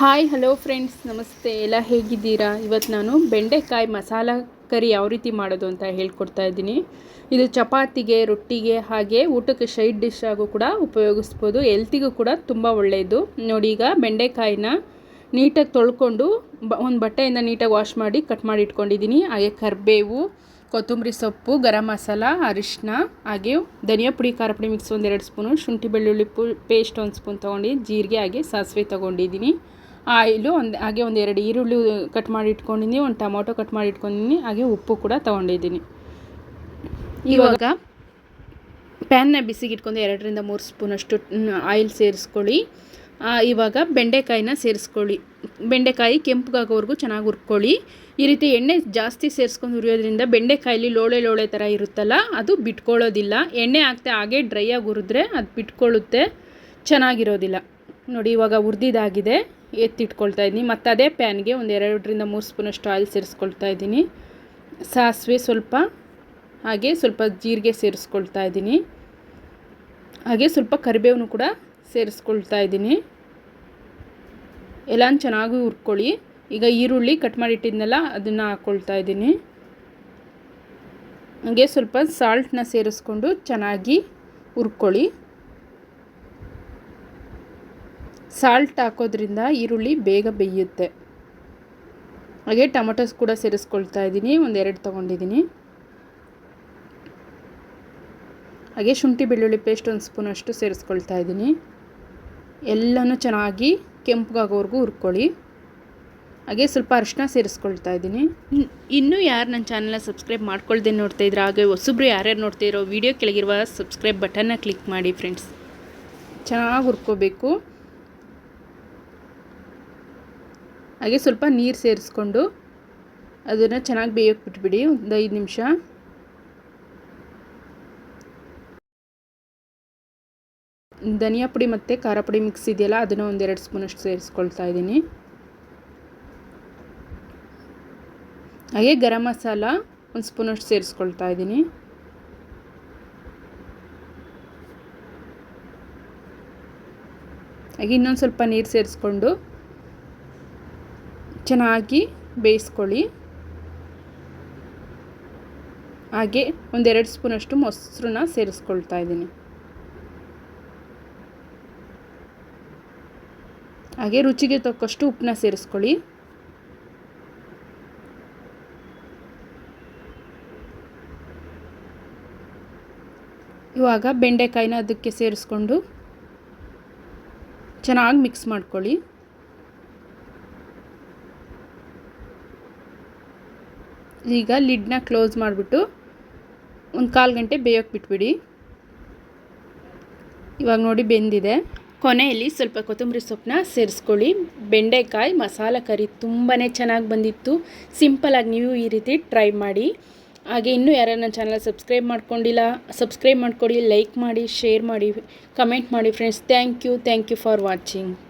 Hi hello friends ನಮಸ್ತೆ. ಎಲ್ಲ ಹೇಗಿದ್ದೀರಾ? ಇವತ್ತು ನಾನು ಬೆಂಡೆಕಾಯಿ ಮಸಾಲ ಕರಿ ಯಾವ ರೀತಿ ಮಾಡೋದು ಅಂತ ಹೇಳ್ಕೊಡ್ತಾ ಇದ್ದೀನಿ. ಇದು ಚಪಾತಿಗೆ, ರೊಟ್ಟಿಗೆ ಹಾಗೆ ಊಟಕ್ಕೆ ಶೈಡ್ ಡಿಶ್ ಆಗು ಕೂಡ ಉಪಯೋಗಿಸ್ಬೋದು. ಹೆಲ್ತಿಗೂ ಕೂಡ ತುಂಬ ಒಳ್ಳೆಯದು ನೋಡಿ, ಈಗ ಬೆಂಡೆಕಾಯಿನ ನೀಟಾಗಿ ತೊಳ್ಕೊಂಡು ಬ, ಒಂದು ಬಟ್ಟೆಯಿಂದ ನೀಟಾಗಿ ವಾಶ್ ಮಾಡಿ ಕಟ್ ಮಾಡಿ ಇಟ್ಕೊಂಡಿದ್ದೀನಿ. ಹಾಗೆ ಕರಿಬೇವು, ಕೊತ್ತಂಬರಿ ಸೊಪ್ಪು, ಗರಂ ಮಸಾಲ ಅರಿಶಿನ ಹಾಗೆ ಧನಿಯಾ ಪುಡಿ, ಖಾರ ಪುಡಿ ಮಿಕ್ಸ್ ಒಂದು ಎರಡು ಸ್ಪೂನು ಶುಂಠಿ ಬೆಳ್ಳುಳ್ಳಿ ಪು ಪೇಸ್ಟ್ ಒಂದು ಸ್ಪೂನ್ ತೊಗೊಂಡು ಜೀರಿಗೆ ಹಾಗೆ ಸಾಸಿವೆ ತೊಗೊಂಡಿದ್ದೀನಿ. ಆಯಿಲು ಒಂದು, ಹಾಗೆ ಒಂದು ಎರಡು ಈರುಳ್ಳಿ ಕಟ್ ಮಾಡಿ ಇಟ್ಕೊಂಡಿದ್ದೀನಿ, ಒಂದು ಟೊಮೊಟೊ ಕಟ್ ಮಾಡಿ ಇಟ್ಕೊಂಡಿದ್ದೀನಿ, ಹಾಗೆ ಉಪ್ಪು ಕೂಡ ತೊಗೊಂಡಿದ್ದೀನಿ. ಇವಾಗ ಪ್ಯಾನ್ನ ಬಿಸಿಗೆ ಇಟ್ಕೊಂಡು ಎರಡರಿಂದ ಮೂರು ಸ್ಪೂನಷ್ಟು ಆಯಿಲ್ ಸೇರಿಸ್ಕೊಳ್ಳಿ. ಇವಾಗ ಬೆಂಡೆಕಾಯಿನ ಸೇರಿಸ್ಕೊಳ್ಳಿ. ಬೆಂಡೆಕಾಯಿ ಕೆಂಪಗಾಗೋವರೆಗೂ ಚೆನ್ನಾಗಿ ಹುರ್ಕೊಳ್ಳಿ. ಈ ರೀತಿ ಎಣ್ಣೆ ಜಾಸ್ತಿ ಸೇರಿಸ್ಕೊಂಡು ಹುರಿಯೋದ್ರಿಂದ ಬೆಂಡೆಕಾಯಲ್ಲಿ ಲೋಳೆ ಲೋಳೆ ಥರ ಇರುತ್ತಲ್ಲ, ಅದು ಬಿಟ್ಕೊಳ್ಳೋದಿಲ್ಲ. ಎಣ್ಣೆ ಹಾಕ್ತೆ ಹಾಗೆ ಡ್ರೈ ಆಗಿ ಹುರಿದ್ರೆ ಅದು ಬಿಟ್ಕೊಳ್ಳುತ್ತೆ, ಚೆನ್ನಾಗಿರೋದಿಲ್ಲ. ನೋಡಿ, ಇವಾಗ ಹುರಿದಿದ್ದಾಗಿದೆ ಎತ್ತಿಟ್ಕೊಳ್ತಾ ಇದ್ದೀನಿ. ಮತ್ತು ಅದೇ ಪ್ಯಾನ್ಗೆ ಒಂದು ಎರಡರಿಂದ ಮೂರು ಸ್ಪೂನಷ್ಟು ಆಯಿಲ್ ಸೇರಿಸ್ಕೊಳ್ತಾ ಇದ್ದೀನಿ. ಸಾಸಿವೆ ಸ್ವಲ್ಪ, ಹಾಗೆ ಸ್ವಲ್ಪ ಜೀರಿಗೆ ಸೇರಿಸ್ಕೊಳ್ತಾ ಇದ್ದೀನಿ. ಹಾಗೆ ಸ್ವಲ್ಪ ಕರಿಬೇವನ್ನು ಕೂಡ ಸೇರಿಸ್ಕೊಳ್ತಾ ಇದ್ದೀನಿ. ಎಲ್ಲ ಚೆನ್ನಾಗಿ ಹುರ್ಕೊಳ್ಳಿ. ಈಗ ಈರುಳ್ಳಿ ಕಟ್ ಮಾಡಿಟ್ಟಿದ್ನಲ್ಲ, ಅದನ್ನು ಹಾಕ್ಕೊಳ್ತಾ ಇದ್ದೀನಿ. ಹಾಗೆ ಸ್ವಲ್ಪ ಸಾಲ್ಟನ್ನ ಸೇರಿಸ್ಕೊಂಡು ಚೆನ್ನಾಗಿ ಹುರ್ಕೊಳ್ಳಿ. ಸಾಲ್ಟ್ ಹಾಕೋದ್ರಿಂದ ಈರುಳ್ಳಿ ಬೇಗ ಬೇಯುತ್ತೆ. ಹಾಗೆ ಟೊಮೊಟೊಸ್ ಕೂಡ ಸೇರಿಸ್ಕೊಳ್ತಾ ಇದ್ದೀನಿ. ಒಂದೆರಡು ತೊಗೊಂಡಿದ್ದೀನಿ. ಹಾಗೆ ಶುಂಠಿ ಬೆಳ್ಳುಳ್ಳಿ ಪೇಸ್ಟ್ ಒಂದು ಸ್ಪೂನ್ ಅಷ್ಟು ಸೇರಿಸ್ಕೊಳ್ತಾ ಇದ್ದೀನಿ. ಎಲ್ಲನೂ ಚೆನ್ನಾಗಿ ಕೆಂಪಗಾಗೋವರೆಗೂ ಹುರ್ಕೊಳ್ಳಿ. ಹಾಗೆ ಸ್ವಲ್ಪ ಅರಿಶಿನ ಸೇರಿಸ್ಕೊಳ್ತಾ ಇದ್ದೀನಿ. ಇನ್ನೂ ಯಾರು ನನ್ನ ಚಾನಲ್ನ ಸಬ್ಸ್ಕ್ರೈಬ್ ಮಾಡ್ಕೊಳ್ದೆ ನೋಡ್ತಾ ಇದ್ರೆ ಹಾಗೆ ಹೊಸಬ್ರು ಯಾರ್ಯಾರು ನೋಡ್ತಾ ಇರೋ ವೀಡಿಯೋ ಕೆಳಗಿರುವ ಸಬ್ಸ್ಕ್ರೈಬ್ ಬಟನ್ನ ಕ್ಲಿಕ್ ಮಾಡಿ ಫ್ರೆಂಡ್ಸ್ ಚೆನ್ನಾಗಿ ಹುರ್ಕೋಬೇಕು. ಹಾಗೆ ಸ್ವಲ್ಪ ನೀರು ಸೇರಿಸ್ಕೊಂಡು ಅದನ್ನು ಚೆನ್ನಾಗಿ ಬೇಯೋಕೆ ಬಿಟ್ಬಿಡಿ ಒಂದು ಐದು ನಿಮಿಷ. ಧನಿಯಾ ಪುಡಿ ಮತ್ತು ಖಾರ ಪುಡಿ ಮಿಕ್ಸ್ ಇದೆಯಲ್ಲ, ಅದನ್ನು ಒಂದೆರಡು ಸ್ಪೂನಷ್ಟು ಸೇರಿಸ್ಕೊಳ್ತಾ ಇದ್ದೀನಿ. ಹಾಗೆ ಗರಂ ಮಸಾಲ ಒಂದು ಸ್ಪೂನಷ್ಟು ಸೇರಿಸ್ಕೊಳ್ತಾ ಇದ್ದೀನಿ. ಹಾಗೆ ಇನ್ನೊಂದು ಸ್ವಲ್ಪ ನೀರು ಸೇರಿಸ್ಕೊಂಡು ಚೆನ್ನಾಗಿ ಬೇಯಿಸ್ಕೊಳ್ಳಿ. ಹಾಗೆ ಒಂದೆರಡು ಸ್ಪೂನಷ್ಟು ಮೊಸರನ್ನ ಸೇರಿಸ್ಕೊಳ್ತಾ ಇದ್ದೀನಿ. ಹಾಗೆ ರುಚಿಗೆ ತಕ್ಕಷ್ಟು ಉಪ್ಪನ್ನ ಸೇರಿಸ್ಕೊಳ್ಳಿ. ಇವಾಗ ಬೆಂಡೆಕಾಯಿನ ಅದಕ್ಕೆ ಸೇರಿಸ್ಕೊಂಡು ಚೆನ್ನಾಗಿ ಮಿಕ್ಸ್ ಮಾಡ್ಕೊಳ್ಳಿ. ಈಗ ಲಿಡ್ನ ಕ್ಲೋಸ್ ಮಾಡಿಬಿಟ್ಟು ಒಂದು ಕಾಲು ಗಂಟೆ ಬೇಯೋಕೆ ಬಿಟ್ಬಿಡಿ. ಇವಾಗ ನೋಡಿ ಬೆಂದಿದೆ. ಕೊನೆಯಲ್ಲಿ ಸ್ವಲ್ಪ ಕೊತ್ತಂಬರಿ ಸೊಪ್ಪನ್ನ ಸೇರಿಸ್ಕೊಳ್ಳಿ. ಬೆಂಡೆಕಾಯಿ, ಮಸಾಲ ಕರಿ ತುಂಬಾ ಚೆನ್ನಾಗಿ ಬಂದಿತ್ತು. ಸಿಂಪಲಾಗಿ ನೀವು ಈ ರೀತಿ ಟ್ರೈ ಮಾಡಿ. ಹಾಗೆ ಇನ್ನೂ ಯಾರನ್ನ ಚಾನಲ್ ಸಬ್ಸ್ಕ್ರೈಬ್ ಮಾಡ್ಕೊಂಡಿಲ್ಲ, ಸಬ್ಸ್ಕ್ರೈಬ್ ಮಾಡ್ಕೊಳ್ಳಿ ಲೈಕ್ ಮಾಡಿ, ಶೇರ್ ಮಾಡಿ, ಕಮೆಂಟ್ ಮಾಡಿ friends. Thank you thank you for watching.